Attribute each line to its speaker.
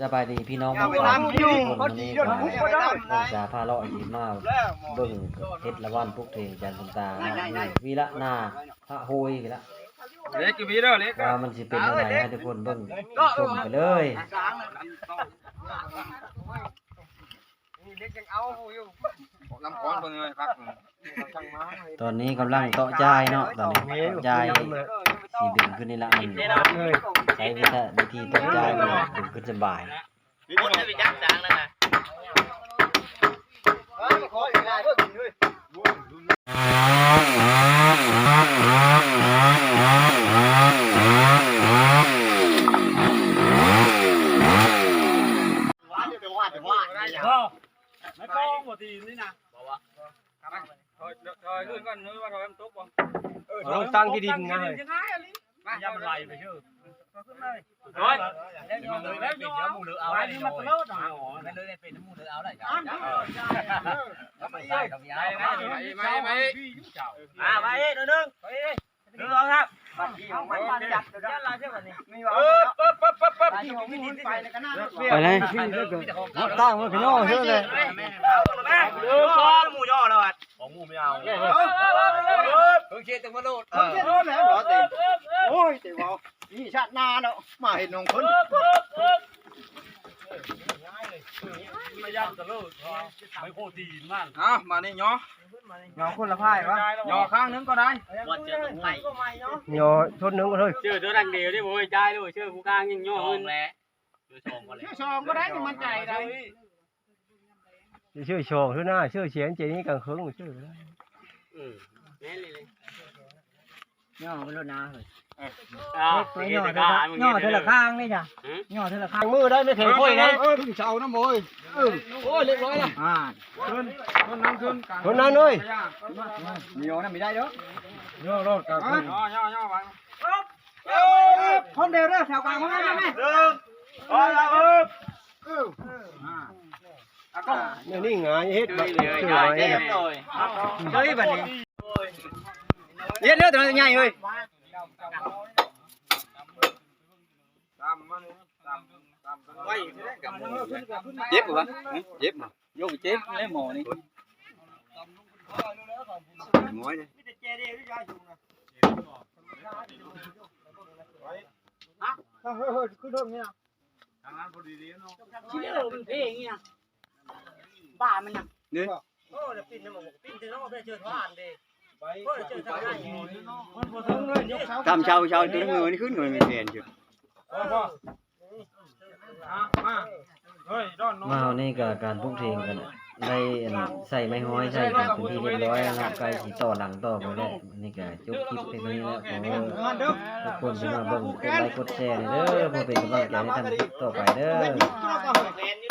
Speaker 1: สบายดีพี่น้องบ้าน
Speaker 2: เวลาอยู่
Speaker 1: คนนี้ก็
Speaker 2: เขาดีเดี๋ยวนี้
Speaker 1: ต้องสาพาเลาะอีกมาเบิ่งเฮ็ดละวันพวกเพลงจันทร์ตาวีละหน้าพระโฮยกันละ
Speaker 2: เล็กกี่ปีแล้วเล็ก
Speaker 1: ว่ามันสิเป็นยังไงให้ทุกคนเบิ่งชมไปเลย
Speaker 2: เล็กยังเอาอยู่ลำคอนเบิ่งเลยครับ
Speaker 1: ตอนนี้กำลังเตาะจ่ายเนาะตอนนี้เตาะจ่ายสีดึงขึ้นนี่ละมันใช้วิธีวิธีเตาะจ่ายมันดึงขึ้นสบาย
Speaker 3: พุทธไปจักจางนั่นน่ะไม่ป้องหมดทีนี่นะบอกว่า
Speaker 2: ถอยถอยขึ้นก่อนนึกว่าถอยมันตกบ่
Speaker 4: ลงตั้งที่ดินนะเฮ้ย
Speaker 3: ย่ำไหลไปชื่อ
Speaker 2: ถอย
Speaker 3: เดี๋ยวเลยเป็นเดี๋ยวมูเลือเอาได้เลยไม่เลยเป็นมูเลือเอาได้จ้าไม่ได้ดอกยา
Speaker 2: ไม่ไม่ไม่
Speaker 3: อ่าไปหนึ่งหนึ่งไปหนึ่งสองครับมันมันจับเดี๋ยวเราเชื่อวันนี้
Speaker 2: เออปั๊บปั๊บปั๊บปั๊บ
Speaker 3: ที่ของพี่นิดไปแล้วก็น่า
Speaker 1: ไปเลย
Speaker 4: ตั้งมันขย่อเชื่อเลย
Speaker 3: เออคอหมูย่อแล้วอะของหมูไม่เอาเพิ่งเช็ดตึงมาโลด
Speaker 2: โอ้ยเดี๋ยว นี่ชาตินาเนาะมาเห็นน้องคน
Speaker 3: ไม่ย่ำตะลุไม่โคตรดีมาก
Speaker 2: อะมานี่ยอ
Speaker 4: เงาคนละพายวะ
Speaker 2: ย่อข้างนึงก็ได้
Speaker 3: วันเจอตรงไหน
Speaker 4: เงาชนนึ่งก็เลย
Speaker 5: ชื่อตัวดังเดียวดิโว้ยใจด้วยชื่อผู้กลางยิ่งย่อ
Speaker 3: ชอ
Speaker 5: เงิ
Speaker 3: ง
Speaker 5: น
Speaker 3: แล้วดูชอ
Speaker 2: ชองก็ได้มันใจได้
Speaker 4: ชื่อโชงชื่อหน้าชื่อเฉียนเจนี้กลางคืนชื่อ
Speaker 5: อืมแม่นเลยเลย
Speaker 3: ย่อมันแล้วนะเฮ้ย
Speaker 5: อ่าย่อเธอย่อเธอละข้างนี่จ้ะ
Speaker 3: ย่อเท่าไหร่
Speaker 4: ทางมือได้ไม่แข็งค่อยนะ
Speaker 2: เออถึงเช้านะโมยโอ้ยเรียบร้อยล้ว
Speaker 3: อ่า
Speaker 2: ขึ้นคนนั้นขึ้น
Speaker 4: คนนั้นเลย
Speaker 2: มีโยนะไม่ได้เด้อย่
Speaker 4: อรถกลางคืน
Speaker 2: ย่อย่อย่อไป
Speaker 3: คนเดียวเด้อแถวกลางมาแม่แม่
Speaker 2: โอ้ยเออเอออะก็
Speaker 4: เนี่ยนี่ไงเฮ็ดแบบชื่อ
Speaker 5: จ่าย
Speaker 4: ไว้
Speaker 5: เต็ม
Speaker 4: เนี่ย
Speaker 5: เลย
Speaker 3: เฮ้ยบัดนี้
Speaker 2: นเด้อตัวใหญ่เว้ยตามมันตามตามไว้เจ็บบนี่ หมอนี่
Speaker 5: ที่เออมันเพลงนี่นะบ้ามันนะ
Speaker 3: โอ้เดี๋ยวปิ้นนะมึงปิ้นถึงต้องมา เจอทานเด้โอ้เจอทางไหน
Speaker 2: ทำเช้าเช้าตัวเงินนี่ขึ้นเงินไม่แทนจุด
Speaker 1: มาเอานี่ก็การพวกเพลงกันน่ะได้อันใส่ไม้ห้อยใส่กันเป็นที่เรียบร้อยแล้วนะใกล้สิต่อหลังต่อไปแล้วนี่ก็จบคลิปเพียงเท่านี้แล้วขอทุกคนที่มาเบิ่งกดไลค์กดแชร์เด้อเพื่อเป็นกำลังใจให้ท่านต่อไปเด้อ
Speaker 3: แฟน